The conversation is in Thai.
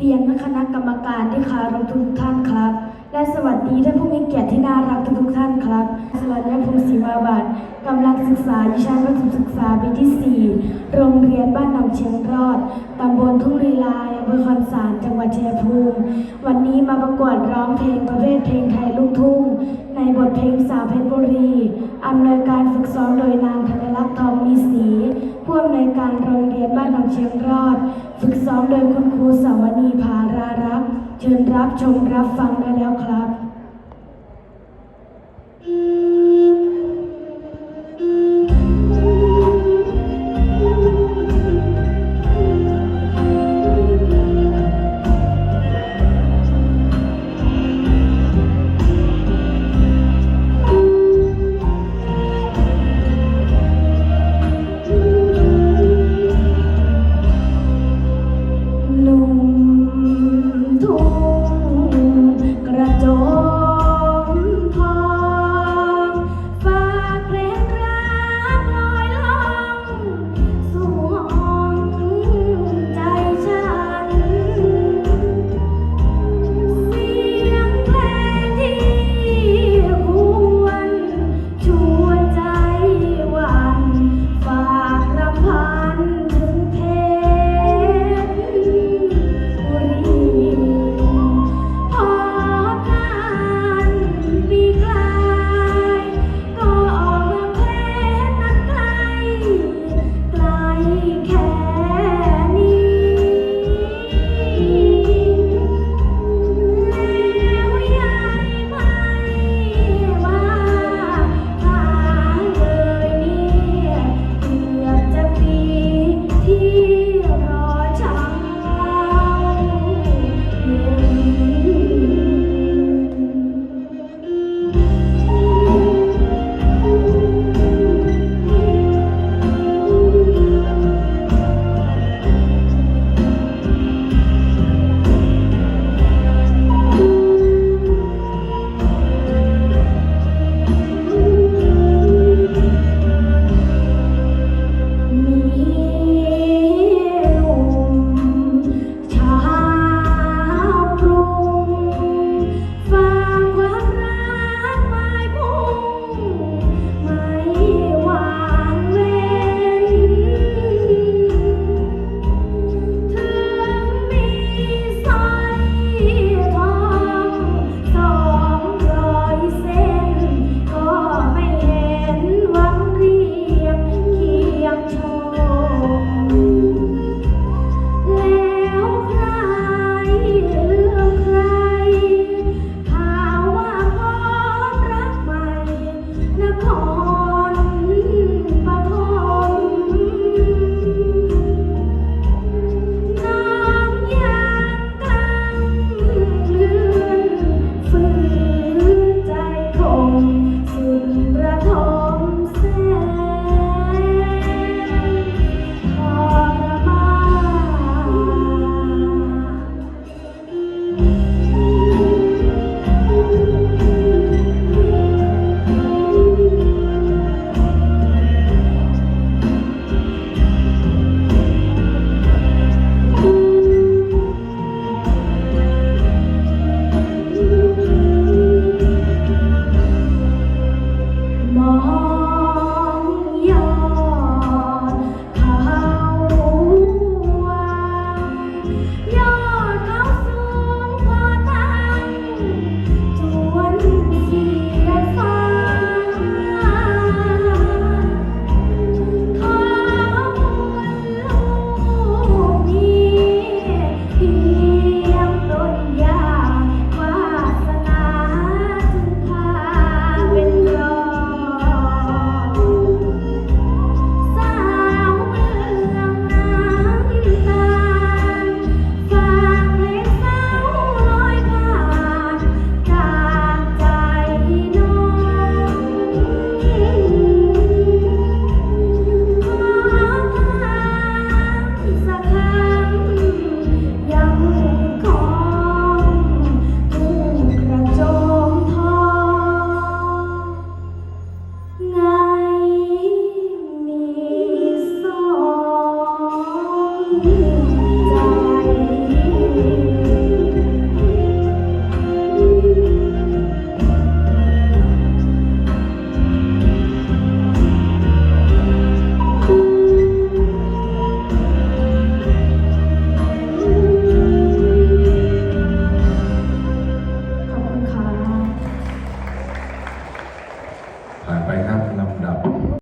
เรียนคณะกรรมการที่คารพทุกท่านครับ และสวัสดีท่านผู้มีเกียรติที่น่ารักทุกท่านครับสวัสดีพงศรีมาบัตรกำลังศึกษาอยู่ชั้นประถมศึกษาปีที่ 4 โรงเรียนบ้านหนองเชียงรอดตำบลทุ่งลีลายอำเภอคอนสารจังหวัดชัยภูมิ วันนี้มาประกวดร้องเพลงประเภทเพลงไทยลูกทุ่ง ในบทเพลงสาวเพชรบุรีอำนวยการฝึกซ้อมโดยนางธนรักษ์ทองมีศรีผู้อำนวยการโรงเรียนบ้านหนองเชียงรอด ฝึกซ้อมโดยคุณครูสาวนี ภารารักษ์เชิญรับชมรับฟังได้แล้วครับ